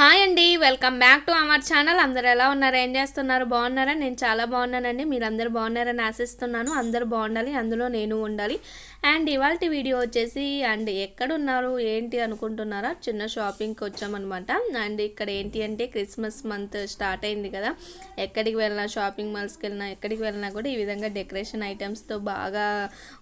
Hi అండి welcome back to our channel. అందరు ఎలా ఉన్నారు? ఏం చేస్తున్నారు? బాగున్నారా? నేను చాలా బాగున్నానండి. మీరు అందరు బాగున్నారని ఆశిస్తున్నాను. అందరూ బాగుండాలి. అందులో నేను ఉండాలి. అండ్ ఇవాళ వీడియో వచ్చేసి అండ్ ఎక్కడున్నారు ఏంటి అనుకుంటున్నారా? చిన్న షాపింగ్కి వచ్చామన్నమాట. అండ్ ఇక్కడ ఏంటి అంటే క్రిస్మస్ మంత్ స్టార్ట్ అయింది కదా. ఎక్కడికి వెళ్ళినా షాపింగ్ మాల్స్కి వెళ్ళినా ఎక్కడికి వెళ్ళినా కూడా ఈ విధంగా డెకరేషన్ ఐటమ్స్తో బాగా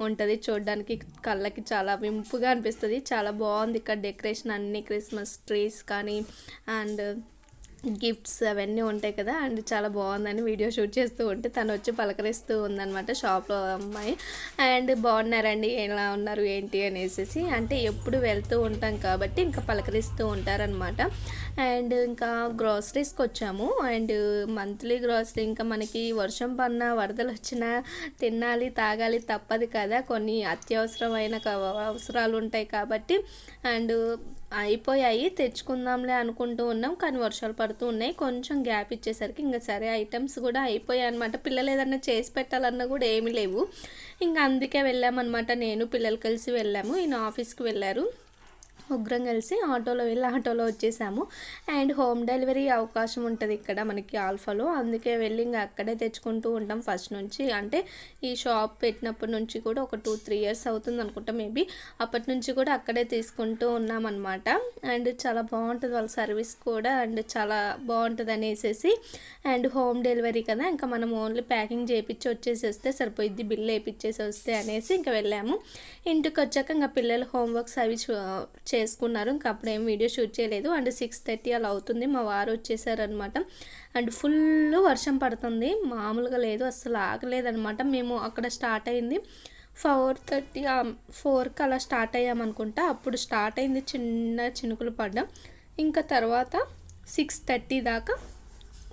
ఉంటుంది. చూడడానికి కళ్ళకి చాలా వింపుగా అనిపిస్తుంది. చాలా బాగుంది ఇక్కడ డెకరేషన్ అన్ని క్రిస్మస్ ట్రీస్ కానీ అండ్ గిఫ్ట్స్ అవన్నీ ఉంటాయి కదా అండ్ చాలా బాగుందని వీడియో షూట్ చేస్తూ ఉంటే తను వచ్చి పలకరిస్తూ ఉందనమాట షాప్లో అమ్మాయి. అండ్ బాగున్నారండి ఎలా ఉన్నారు ఏంటి అనేసి అంటే ఎప్పుడు వెళ్తూ ఉంటాం కాబట్టి ఇంకా పలకరిస్తూ ఉంటారనమాట అండ్ ఇంకా గ్రాసరీస్కి వచ్చాము. అండ్ మంత్లీ గ్రాసరీ ఇంకా మనకి వర్షం పడిన వరదలు వచ్చినా తినాలి తాగాలి తప్పదు కదా. కొన్ని అత్యవసరమైన క- అవసరాలు ఉంటాయి కాబట్టి అండ్ అయిపోయాయి తెచ్చుకుందాంలే అనుకుంటూ ఉన్నాం. కానీ వర్షాలు పడుతూ ఉన్నాయి. కొంచెం గ్యాప్ ఇచ్చేసరికి ఇంకా సరే ఐటమ్స్ కూడా అయిపోయాయి అనమాట పిల్లలు ఏదన్నా చేసి పెట్టాలన్నా కూడా ఏమీ లేవు. ఇంకా అందుకే వెళ్ళామన్నమాట. నేను పిల్లలు కలిసి వెళ్ళాము. ఈయన ఆఫీస్కి వెళ్ళారు. ముగ్గురం కలిసి ఆటోలో వెళ్ళి ఆటోలో వచ్చేసాము. అండ్ హోమ్ డెలివరీ అవకాశం ఉంటుంది ఇక్కడ మనకి ఆల్ఫాలో. అందుకే వెళ్ళి ఇంకా అక్కడే తెచ్చుకుంటూ ఉంటాం ఫస్ట్ నుంచి. అంటే ఈ షాప్ పెట్టినప్పటి నుంచి కూడా ఒక టూ త్రీ ఇయర్స్ అవుతుంది అనుకుంటా మేబీ అప్పటి నుంచి కూడా అక్కడే తీసుకుంటూ ఉన్నాం అనమాట అండ్ చాలా బాగుంటుంది వాళ్ళ సర్వీస్ కూడా. అండ్ చాలా బాగుంటుంది అనేసి అండ్ హోమ్ డెలివరీ కదా ఇంకా మనం ఓన్లీ ప్యాకింగ్ చేయించి వచ్చేసేస్తే సరిపోయిద్ది. బిల్ వేయించేసి వస్తే అనేసి ఇంకా వెళ్ళాము. ఇంటికి వచ్చాక ఇంకా పిల్లలు హోంవర్క్స్ అవి చే చేసుకున్నారు ఇంకా అప్పుడు ఏం వీడియో షూట్ చేయలేదు. అండ్ సిక్స్ థర్టీ అలా అవుతుంది. మా వారు వచ్చేసారనమాట అండ్ ఫుల్ వర్షం పడుతుంది. మామూలుగా లేదు. అసలు ఆగలేదనమాట మేము అక్కడ స్టార్ట్ అయింది. ఫోర్ థర్టీ ఫోర్కి అలా స్టార్ట్ అయ్యామనుకుంటా అప్పుడు స్టార్ట్ అయింది. చిన్న చినుకులు పడ్డం. ఇంకా తర్వాత సిక్స్ థర్టీ దాకా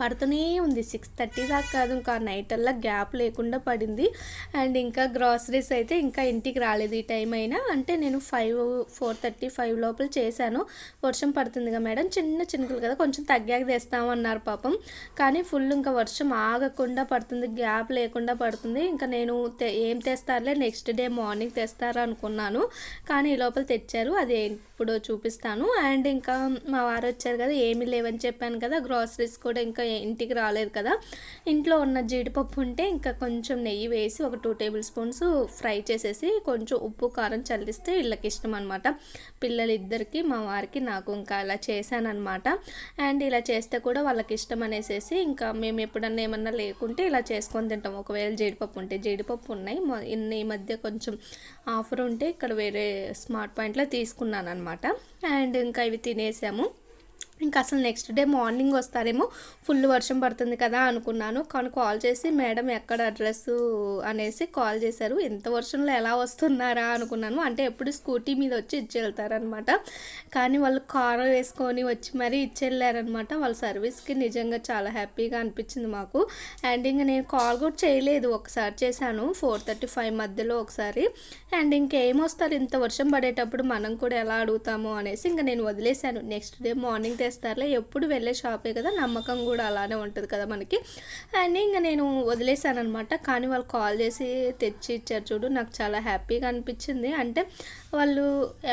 పడుతూనే ఉంది. సిక్స్ థర్టీ దాకా కాదు ఇంకా నైట్ అల్లా గ్యాప్ లేకుండా పడింది. అండ్ ఇంకా గ్రాసరీస్ అయితే ఇంకా ఇంటికి రాలేదు. ఈ టైం అయినా అంటే నేను ఫైవ్ ఫోర్ థర్టీ ఫైవ్ లోపల చేశాను. వర్షం పడుతుందిగా మేడం? చిన్న చినుకులు కదా. కొంచెం తగ్గాక తెస్తామన్నారు పాపం. కానీ ఫుల్ ఇంకా వర్షం ఆగకుండా పడుతుంది. గ్యాప్ లేకుండా పడుతుంది. ఇంకా నేను ఏం తెస్తారులే? నెక్స్ట్ డే మార్నింగ్ తెస్తారు అనుకున్నాను. కానీ ఈ లోపల తెచ్చారు. అది ఇప్పుడు చూపిస్తాను. అండ్ ఇంకా మా వారు వచ్చారు కదా ఏమీ లేవని చెప్పాను కదా గ్రాసరీస్ కూడా ఇంకా ఇంటికి రాలేదు కదా. ఇంట్లో ఉన్న జీడిపప్పు ఉంటే ఇంకా కొంచెం నెయ్యి వేసి ఒక టూ టేబుల్ స్పూన్స్ ఫ్రై చేసేసి కొంచెం ఉప్పు కారం చల్లిస్తే వీళ్ళకి ఇష్టం అనమాట పిల్లలిద్దరికి మా వారికి నాకు ఇంకా అలా చేశానమాట అండ్ ఇలా చేస్తే కూడా వాళ్ళకి ఇష్టం అనేసి ఇంకా మేము ఎప్పుడన్నా ఏమన్నా లేకుంటే ఇలా చేసుకొని తింటాం. ఒకవేళ జీడిపప్పు ఉంటే జీడిపప్పు ఉన్నాయి. ఇన్ని ఈ మధ్య కొంచెం ఆఫర్ ఉంటే ఇక్కడ వేరే స్మార్ట్ పాయింట్లో తీసుకున్నాను అనమాట అండ్ ఇంకా ఇవి తినేసాము. ఇంకా అసలు నెక్స్ట్ డే మార్నింగ్ వస్తారేమో ఫుల్ వర్షం పడుతుంది కదా అనుకున్నాను. కానీ కాల్ చేసి మేడం ఎక్కడ అడ్రస్ అనేసి కాల్ చేశారు. ఎంత వర్షంలో ఎలా వస్తున్నారా? అనుకున్నాను. అంటే ఎప్పుడు స్కూటీ మీద వచ్చి ఇచ్చి వెళ్తారనమాట కానీ వాళ్ళు కారు వేసుకొని వచ్చి మరీ ఇచ్చి వెళ్ళారనమాట వాళ్ళ సర్వీస్కి నిజంగా చాలా హ్యాపీగా అనిపించింది మాకు. అండ్ ఇంకా నేను కాల్ కూడా చేయలేదు. ఒకసారి చేశాను. ఫోర్ థర్టీ ఫైవ్ మధ్యలో ఒకసారి. అండ్ ఇంకేం వస్తారు ఇంత వర్షం పడేటప్పుడు మనం కూడా ఎలా అడుగుతాము అనేసి ఇంకా నేను వదిలేశాను. నెక్స్ట్ డే మార్నింగ్ తెస్తారులే ఎప్పుడు వెళ్ళే షాపే కదా నమ్మకం కూడా అలానే ఉంటుంది కదా మనకి. అండ్ ఇంకా నేను వదిలేసాను అనమాట కానీ వాళ్ళు కాల్ చేసి తెచ్చి ఇచ్చారు చూడు నాకు చాలా హ్యాపీగా అనిపించింది. అంటే వాళ్ళు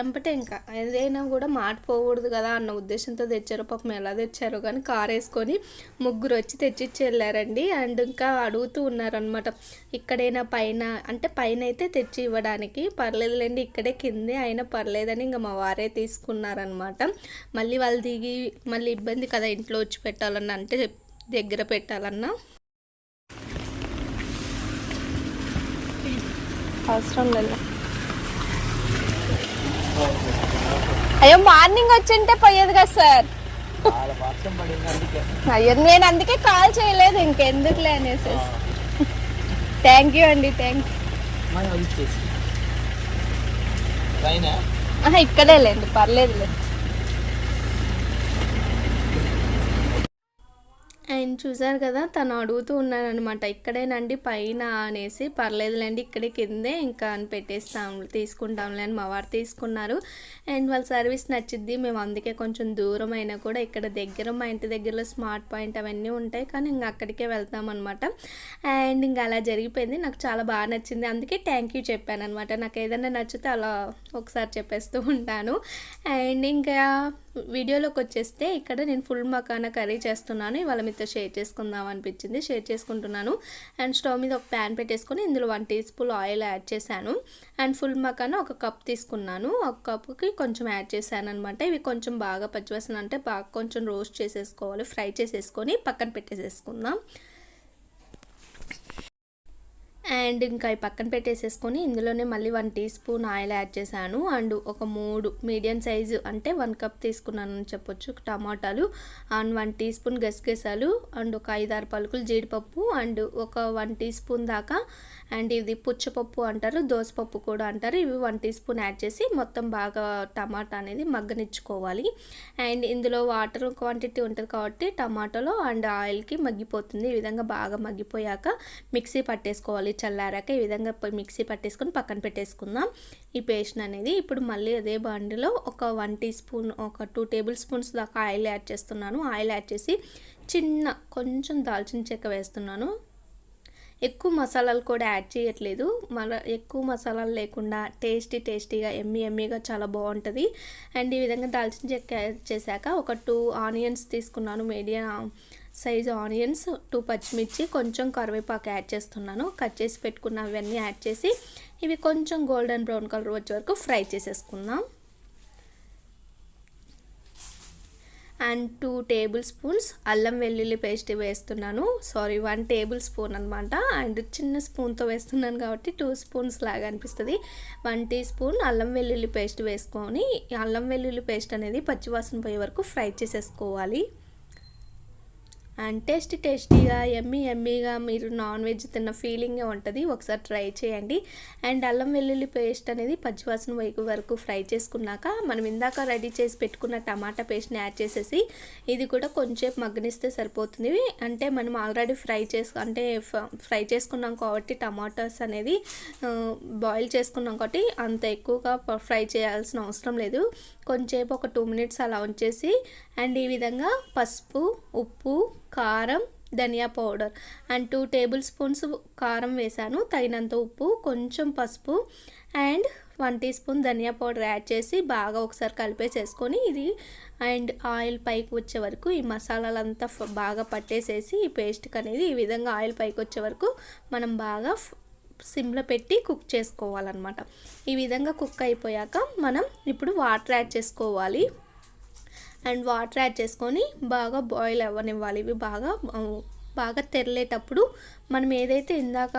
ఎంపటే ఇంకా ఏదైనా కూడా మాటిపోకూడదు కదా అన్న ఉద్దేశంతో తెచ్చారు పాపం ఎలా తెచ్చారో కానీ కార్ వేసుకొని ముగ్గురు వచ్చి తెచ్చిచ్చి వెళ్ళారండి. అండ్ ఇంకా అడుగుతూ ఉన్నారనమాట ఇక్కడైనా పైన అంటే పైన అయితే తెచ్చి ఇవ్వడానికి. పర్లేదులేండి ఇక్కడే కిందే అయినా పర్లేదని ఇంకా మా వారే తీసుకున్నారనమాట. మళ్ళీ వాళ్ళు దిగి మళ్ళీ ఇబ్బంది కదా ఇంట్లో వచ్చి పెట్టాలన్నా అంటే దగ్గర పెట్టాలన్నా. అవసరం లేదు. అయ్యో మార్నింగ్ వచ్చింటే పోయేది కదా సార్. అయ్యో నేను అందుకే కాల్ చేయలేదు ఇంకెందుకులే అనేసి. థ్యాంక్ యూ అండి థ్యాంక్ ఇక్కడే లేండి పర్లేదులే. ఆయన చూసారు కదా తను అడుగుతూ ఉన్నారనమాట ఇక్కడేనండి పైన అనేసి పర్లేదులేండి ఇక్కడే కిందే ఇంకా అని పెట్టేస్తాం తీసుకుంటాంలే అని మా వారు తీసుకున్నారు. అండ్ వాళ్ళ సర్వీస్ నచ్చిద్ది మేము అందుకే కొంచెం దూరం అయినా కూడా ఇక్కడ దగ్గర మా ఇంటి దగ్గరలో స్మార్ట్ పాయింట్ అవన్నీ ఉంటాయి కానీ ఇంకా అక్కడికే వెళ్తామన్నమాట. అండ్ ఇంకా అలా జరిగిపోయింది నాకు చాలా బాగా నచ్చింది అందుకే థ్యాంక్ యూ చెప్పాను అనమాట నాకు ఏదైనా నచ్చితే అలా ఒకసారి చెప్పేస్తూ ఉంటాను. అండ్ ఇంకా వీడియోలోకి వచ్చేస్తే ఇక్కడ నేను ఫుల్ మకానా కర్రీ చేస్తున్నాను. ఇవాళ మీతో షేర్ చేసుకుందాం అనిపించింది. షేర్ చేసుకుంటున్నాను. అండ్ స్టవ్ మీద ఒక ప్యాన్ పెట్టేసుకొని ఇందులో one tea spoon oil add చేశాను. అండ్ ఫుల్ మకానా ఒక కప్ తీసుకున్నాను. ఒక కప్కి కొంచెం యాడ్ చేశాను అనమాట ఇవి కొంచెం బాగా పచ్చివాసన అంటే బాగా కొంచెం రోస్ట్ చేసేసుకోవాలి. ఫ్రై చేసేసుకొని పక్కన పెట్టేసేసుకుందాం. అండ్ ఇంకా ఈ పక్కన పెట్టేసేసుకొని ఇందులోనే మళ్ళీ one tea spoon oil add చేశాను. అండ్ ఒక మూడు మీడియం సైజు అంటే వన్ కప్ తీసుకున్నాను అని చెప్పొచ్చు. టమాటాలు అండ్ వన్ టీ స్పూన్ గసగసాలు అండ్ ఒక ఐదారు పలుకులు జీడిపప్పు అండ్ ఒక వన్ టీ స్పూన్ దాకా అండ్ ఇది పుచ్చపప్పు అంటారు దోసపప్పు కూడా అంటారు. ఇవి వన్ టీ స్పూన్ యాడ్ చేసి మొత్తం బాగా టమాటా అనేది మగ్గనిచ్చుకోవాలి. అండ్ ఇందులో వాటర్ క్వాంటిటీ ఉంటుంది కాబట్టి టమాటాలో అండ్ ఆయిల్కి మగ్గిపోతుంది. ఈ విధంగా బాగా మగ్గిపోయాక మిక్సీ పట్టేసుకోవాలి. చల్లారాక ఈ విధంగా మిక్సీ పట్టేసుకొని పక్కన పెట్టేసుకుందాం. ఈ పేస్ట్ అనేది ఇప్పుడు మళ్ళీ అదే బండిలో ఒక వన్ టీ స్పూన్ ఒక టూ టేబుల్ స్పూన్స్ దాకా ఆయిల్ యాడ్ చేస్తున్నాను. ఆయిల్ యాడ్ చేసి చిన్న కొంచెం దాల్చిన చెక్క వేస్తున్నాను. ఎక్కువ మసాలాలు కూడా యాడ్ చేయట్లేదు. మన ఎక్కువ మసాలాలు లేకుండా టేస్టీ టేస్టీగా ఎమ్మి ఎమ్మిగా చాలా బాగుంటుంది. అండ్ ఈ విధంగా దాల్చిన చెక్క యాడ్ చేశాక ఒక టూ ఆనియన్స్ తీసుకున్నాను. మీడియం సైజు ఆనియన్స్ టూ పచ్చిమిర్చి కొంచెం కరివేపాకు యాడ్ చేస్తున్నాను. కట్ చేసి పెట్టుకున్న అవన్నీ యాడ్ చేసి ఇవి కొంచెం గోల్డెన్ బ్రౌన్ కలర్ వచ్చే వరకు ఫ్రై చేసేసుకుందాం. అండ్ టూ టేబుల్ స్పూన్స్ అల్లం వెల్లుల్లి పేస్ట్ వేస్తున్నాను. సారీ వన్ టేబుల్ స్పూన్ అనమాట అండ్ చిన్న స్పూన్తో వేస్తున్నాను కాబట్టి టూ స్పూన్స్ లాగా అనిపిస్తుంది. వన్ టీ స్పూన్ అల్లం వెల్లుల్లి పేస్ట్ వేసుకొని అల్లం వెల్లుల్లి పేస్ట్ అనేది పచ్చివాసన పోయే వరకు ఫ్రై చేసేసుకోవాలి. అండ్ టేస్టీ టేస్టీగా ఎమ్మీ ఎమ్మీగా మీరు నాన్ వెజ్ తిన్న ఫీలింగే ఉంటుంది. ఒకసారి ట్రై చేయండి. అండ్ అల్లం వెల్లుల్లి పేస్ట్ అనేది పచ్చివాసన వైపు వరకు ఫ్రై చేసుకున్నాక మనం ఇందాక రెడీ చేసి పెట్టుకున్న టమాటా పేస్ట్ని యాడ్ చేసేసి ఇది కూడా కొంచెం మగ్గనిస్తే సరిపోతుంది. అంటే మనం ఆల్రెడీ ఫ్రై చేసు అంటే ఫ్రై చేసుకున్నాం కాబట్టి టమాటాస్ అనేది బాయిల్ చేసుకున్నాం కాబట్టి అంత ఎక్కువగా ఫ్రై చేయాల్సిన అవసరం లేదు. కొంచెంసేపు ఒక టూ మినిట్స్ అలా ఉంచేసి అండ్ ఈ విధంగా పసుపు ఉప్పు కారం ధనియా powder and two table spoons కారం వేసాను. తగినంత ఉప్పు కొంచెం పసుపు అండ్ వన్ టీ స్పూన్ ధనియా పౌడర్ యాడ్ చేసి బాగా ఒకసారి కలిపేసేసుకొని ఇది అండ్ ఆయిల్ పైకి వచ్చే వరకు ఈ మసాలాలంతా బాగా పట్టేసేసి ఈ పేస్ట్కి అనేది ఈ విధంగా ఆయిల్ పైకి వచ్చే వరకు మనం బాగా సిమ్లో పెట్టి కుక్ చేసుకోవాలన్నమాట. ఈ విధంగా కుక్ అయిపోయాక మనం ఇప్పుడు వాటర్ యాడ్ చేసుకోవాలి. అండ్ వాటర్ యాడ్ చేసుకొని బాగా బాయిల్ అవ్వనివ్వాలి. ఇవి బాగా బాగా తెరలేటప్పుడు మనం ఏదైతే ఇందాక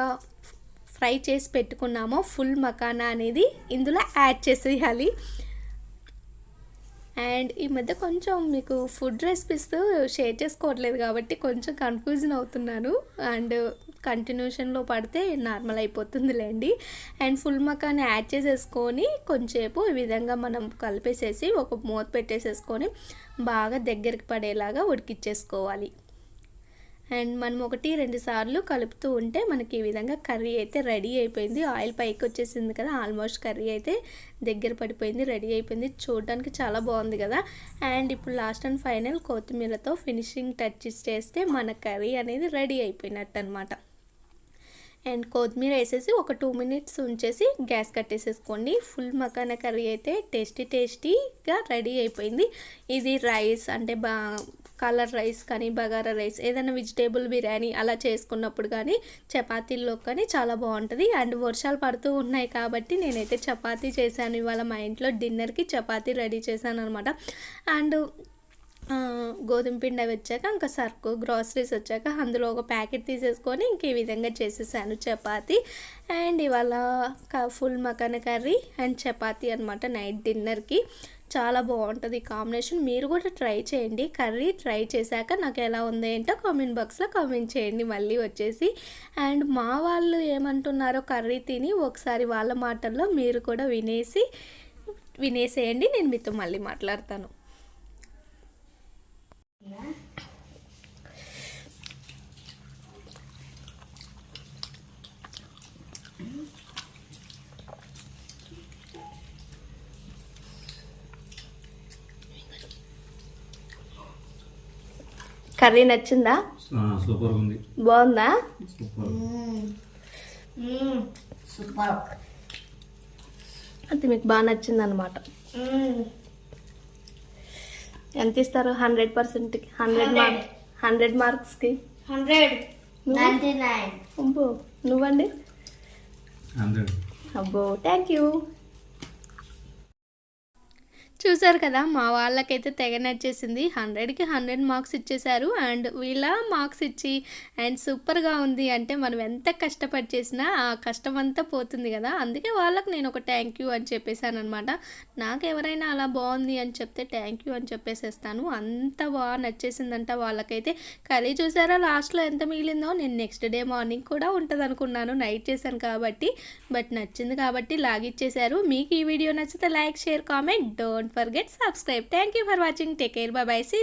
ఫ్రై చేసి పెట్టుకున్నామో ఫుల్ మకానా అనేది ఇందులో యాడ్ చేసేయాలి. అండ్ ఈ మధ్య కొంచెం మీకు ఫుడ్ రెసిపీస్ షేర్ చేసుకోవట్లేదు కాబట్టి కొంచెం కన్ఫ్యూజన్ అవుతున్నాను. అండ్ కంటిన్యూషన్లో పడితే నార్మల్ అయిపోతుందిలేండి. అండ్ ఫుల్ మకాన్ని యాడ్ చేసేసుకొని కొంచెంసేపు ఈ విధంగా మనం కలిపేసేసి ఒక మూత పెట్టేసేసుకొని బాగా దగ్గరికి పడేలాగా ఉడికిచ్చేసుకోవాలి. అండ్ మనం ఒకటి రెండు సార్లు కలుపుతూ ఉంటే మనకి ఈ విధంగా కర్రీ అయితే రెడీ అయిపోయింది. ఆయిల్ పైకి వచ్చేసింది కదా ఆల్మోస్ట్ కర్రీ అయితే దగ్గర పడిపోయింది రెడీ అయిపోయింది. చూడడానికి చాలా బాగుంది కదా. అండ్ ఇప్పుడు లాస్ట్ అండ్ ఫైనల్ కొత్తిమీరతో ఫినిషింగ్ టచ్ చేస్తే మన కర్రీ అనేది రెడీ అయిపోయినట్టు అనమాట అండ్ కొత్తిమీర వేసేసి ఒక టూ మినిట్స్ ఉంచేసి గ్యాస్ కట్టేసేసుకోండి. ఫుల్ మకానా కర్రీ అయితే టేస్టీ టేస్టీగా రెడీ అయిపోయింది. ఇది రైస్ అంటే బా కలర్ రైస్ కానీ బగారా రైస్ ఏదైనా వెజిటేబుల్ బిర్యానీ అలా చేసుకున్నప్పుడు కానీ చపాతీల్లో కానీ చాలా బాగుంటుంది. అండ్ వర్షాలు పడుతూ ఉన్నాయి కాబట్టి నేనైతే చపాతీ చేశాను. ఇవాళ మా ఇంట్లో డిన్నర్కి చపాతీ రెడీ చేశాను అనమాట అండ్ గోధుమ పిండి అవి వచ్చాక ఇంకా సరుకు గ్రాసరీస్ వచ్చాక అందులో ఒక ప్యాకెట్ తీసేసుకొని ఇంక ఈ విధంగా చేసేసాను చపాతి. అండ్ ఇవాళ full makhana curry and chapati అనమాట నైట్ డిన్నర్కి చాలా బాగుంటుంది కాంబినేషన్. మీరు కూడా ట్రై చేయండి. కర్రీ ట్రై చేశాక నాకు ఎలా ఉంది ఏంటో కామెంట్ బాక్స్లో కామెంట్ చేయండి. మళ్ళీ వచ్చేసి. అండ్ మా వాళ్ళు ఏమంటున్నారో కర్రీ తిని ఒకసారి వాళ్ళ మాటల్లో మీరు కూడా వినేసి వినేసేయండి. నేను మీతో మళ్ళీ మాట్లాడతాను. కర్రీ నచ్చిందా? సూపర్ ఉంది బాగుందా? సూపర్. సూపర్ అది మీకు బాగా నచ్చింది అనమాట ఎంత ఇస్తారు? హండ్రెడ్ పర్సెంట్కి హండ్రెడ్ మార్క్ హండ్రెడ్ మార్క్స్కి హండ్రెడ్. Ninety nine. అబ్బో నువ్వండి? అబ్బో థ్యాంక్ యూ. చూసారు కదా మా వాళ్ళకైతే తెగ నచ్చేసింది. హండ్రెడ్కి హండ్రెడ్ మార్క్స్ ఇచ్చేశారు. అండ్ వీళ్ళ మార్క్స్ ఇచ్చి అండ్ సూపర్గా ఉంది అంటే మనం ఎంత కష్టపడి చేసినా ఆ కష్టం అంతా పోతుంది కదా. అందుకే వాళ్ళకి నేను ఒక థ్యాంక్ యూ అని చెప్పేశాను అనమాట నాకు ఎవరైనా అలా బాగుంది అని చెప్తే థ్యాంక్ యూ అని చెప్పేసేస్తాను. అంత బాగా నచ్చేసిందంట వాళ్ళకైతే. కర్రీ చూసారా లాస్ట్లో ఎంత మిగిలిందో? నేను నెక్స్ట్ డే మార్నింగ్ కూడా ఉంటుంది అనుకున్నాను నైట్ చేశాను కాబట్టి బట్ నచ్చింది కాబట్టి లాగిచ్చేశారు. మీకు ఈ వీడియో నచ్చితే like share comment. Don't forget subscribe thank you for watching take care bye see